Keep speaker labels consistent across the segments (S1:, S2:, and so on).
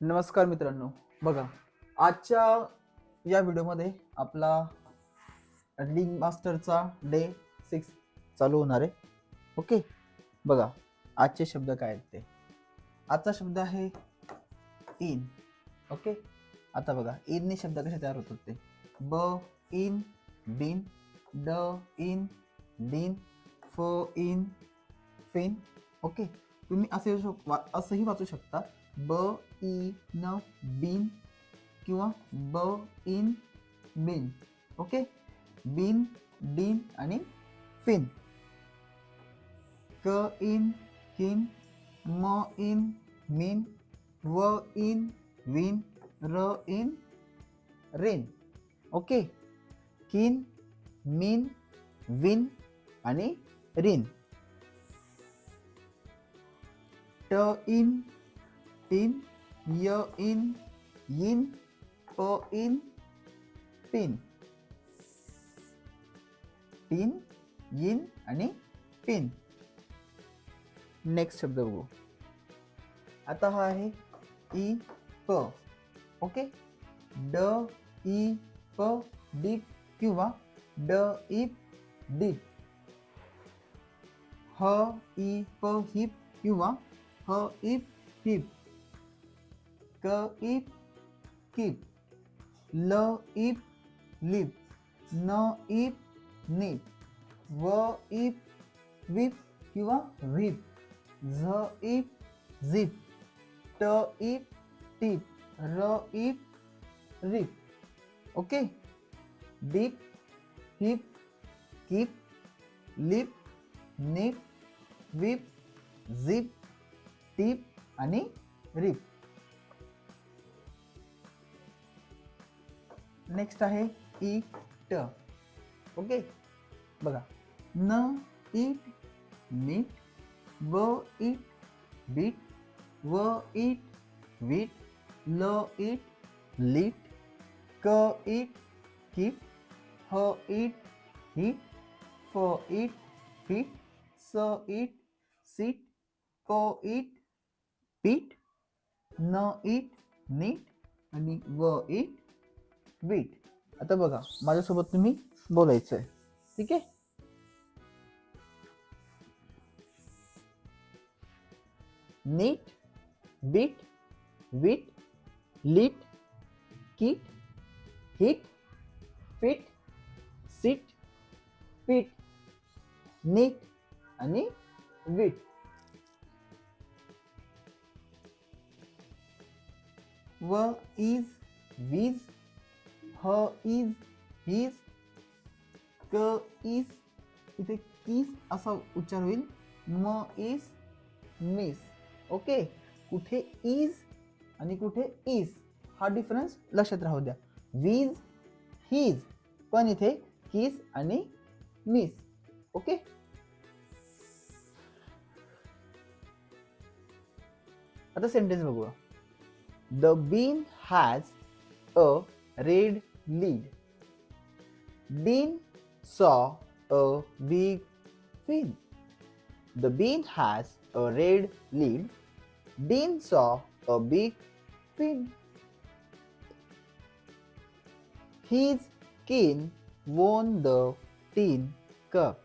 S1: नमस्कार मित्रांनो. बघा आजच्या या व्हिडिओमध्ये आपला लिंग मास्टरचा डे सिक्स चालू होणार आहे. ओके बघा आजचे शब्द काय आहेत ते. आजचा शब्द आहे इन ओके आता बघा इनने शब्द कसे तयार होतात ते. ब इन बिन ड इन डिन फ इन फिन ओके तुम्ही असे वा- असंही वाचू शकता. ब ई न बिन किंवा ब इन बिन. ओके? बिन बिन आणि फिन. क इन किन म इन मिन व इन विन र in rain. Okay? Kin min win आणि रिन. ट इन टिन य इन यिन प इन पिन टिन यिन आणि पिन नेक्स्ट शब्द बघू आता हा आहे ई प ओके ड ई प डीप किंवा ड इप डीप ह ई प हिप किंवा ह इप हिप क इप किप ल इप लिप न इप निप व इप विप किंवा व्हिप झ इप झिप ट इप टिप र ip rip okay? Deep hip kip lip nip whip zip tip आणि रिप. नेक्स्ट आहे इट ओके बघा. न इट मीट व इट बीट व इट वीट ल इट लीट क इट किट ह इट हिट फ इट फिट स इट सीट क इट पीठ न इट नीट आणि व इट वीट आता बघा माझ्यासोबत तुम्ही बोलायचं आहे ठीक आहे? Neat beat wit lit kit hit fit sit peat neat आणि विट व इज वीज ह इज हिज क इज इथे किस असा उच्चार होईल. म इज मिस. ओके? कुठे इज आणि कुठे इज हा डिफरन्स लक्षात राहू द्या. वीज हिज पण इथे किस आणि मिस. ओके? आता सेंटेन्स बघूया. The bean has a red lid. Bean saw a big fin. The bean has a red lid. Bean saw a big fin. His kin won the tin cup.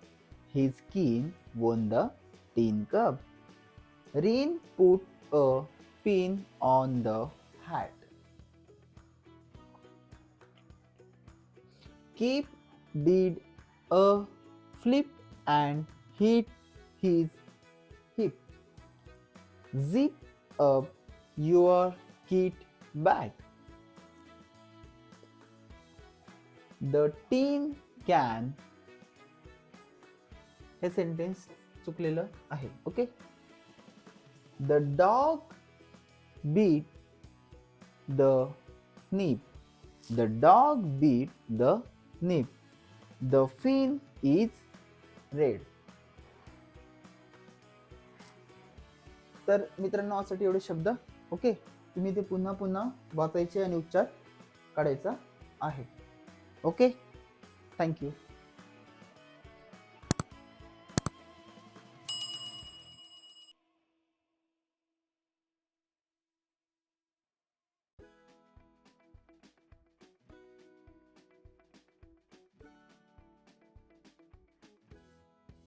S1: His kin won the tin cup. Rin put a pin on the hat. Keep did a flip and hit his hip. Zip up your kit bag. The tin can हे sentence चुकलेलं आहे okay the dog beat the nip the dog beat the nip the fin is red तर मित्रांनो आजसाठी एवढे शब्द. Okay? तुम्ही ते पुन्हा पुन्हा वाचायचे आणि उच्चार काढायचा आहे. ओके? थँक्यू